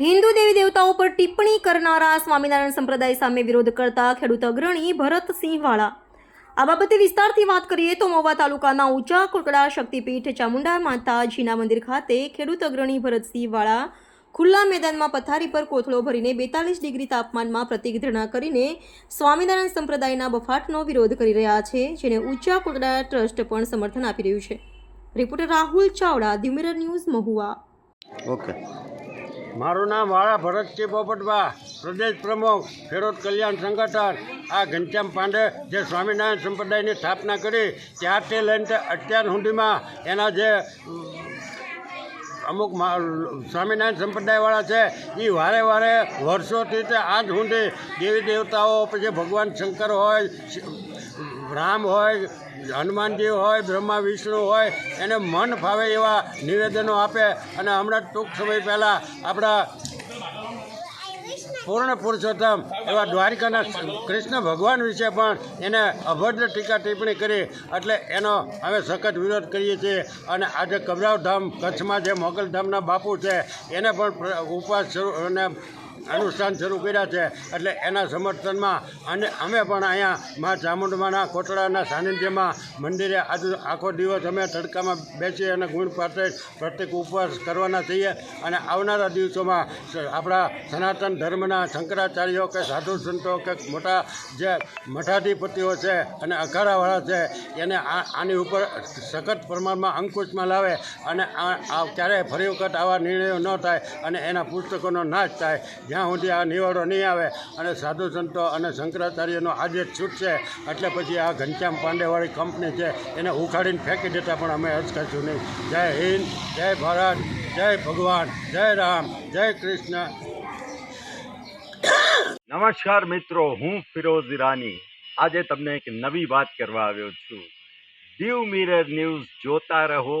હિન્દુ દેવી દેવતાઓ પર ટિપ્પણી કરનારા સ્વામિનારાયણ સંપ્રદાય સામે વિરોધ કરતા ખેડૂત અગ્રણી ભરતસિંહ વાળા આ બાબતે વિસ્તારથી વાત કરીએ તો મહુવા તાલુકાના ઊંચા કોટડા શક્તિપીઠ ચામુંડા માતાજીના મંદિર ખાતે ખેડૂત અગ્રણી ભરતસિંહ વાળા ખુલ્લા મેદાનમાં પથારી પર કોથળો ભરીને બેતાલીસ ડિગ્રી તાપમાનમાં પ્રતિઘટના કરીને સ્વામિનારાયણ સંપ્રદાયના બફાટનો વિરોધ કરી રહ્યા છે, જેને ઊંચા કોટડા ટ્રસ્ટ પણ સમર્થન આપી રહ્યું છે. Reporter Rahul Chavda Diu Mirror news Mahuva. Okay. મારું નામ વાળા ભરતસિંહ પોપટભા પ્રદેશ પ્રમુખ, ખેડૂત કલ્યાણ સંગઠન. આ ઘનશ્યામ પાંડે જે સ્વામિનારાયણ સંપ્રદાયની સ્થાપના કરી, ત્યારથી લઈને અત્યાર સુધીમાં એના જે અમુક સ્વામિનારાયણ સંપ્રદાયવાળા છે એ વારે વારે વર્ષોથી તે આજ સુધી દેવી દેવતાઓ, પછી ભગવાન શંકર હોય રામ હોય હનુમાનજી હોય, બ્રહ્મા, વિષ્ણુ હોય, એને મન ફાવે એવા નિવેદનો આપે. અને હમણાં ટૂંક સમય પહેલાં આપણા પૂર્ણ પુરુષોત્તમ એવા દ્વારિકાના કૃષ્ણ ભગવાન વિશે પણ એને અભદ્ર ટીકા ટિપ્પણી કરી. એટલે એનો અમે સખત વિરોધ કરીએ છીએ. અને આજે કબરાવ ધામ કચ્છમાં જે મોગલધામના બાપુ છે, એને પણ ઉપવાસ અને અનુષ્ઠાન શરૂ કર્યા છે. એટલે એના સમર્થનમાં અને અમે પણ અહીંયા મા ચામુંડમાના કોટડાના સાનિધ્યમાં મંદિરે આજે આખો દિવસ અમે તડકામાં બેસી અને ગુણ પાસે પ્રત્યેક ઉપવાસ કરવાના છીએ. અને આવનારા દિવસોમાં આપણા સનાતન ધર્મના શંકરાચાર્યો કે સાધુ સંતો કે મોટા જે મઠાધિપતિઓ છે અને અખાડાવાળા છે, એને આની ઉપર સખત પ્રમાણમાં અંકુશમાં લાવે અને આ ક્યારેય ફરી વખત આવા નિર્ણયો ન થાય અને એના પુસ્તકોનો નાશ થાય. જ્યાં સુધી આ નિવાડો નહીં આવે અને સાધુ સંતો અને શંકરાચાર્યનો આજે છૂટશે એટલે પછી આ ઘનશ્યામ પાંડેવાળી કંપની છે, એને ઉખાડીને ફેંકી દેતા પણ અમે અચકાશું નહીં. જય હિન્દ, જય ભારત, જય ભગવાન, જય રામ, જય કૃષ્ણ. નમસ્કાર મિત્રો, હું ફિરોઝ ઈરાની. આજે તમને એક નવી વાત કરવા આવ્યો છું. દીવ મિરર ન્યૂઝ જોતા રહો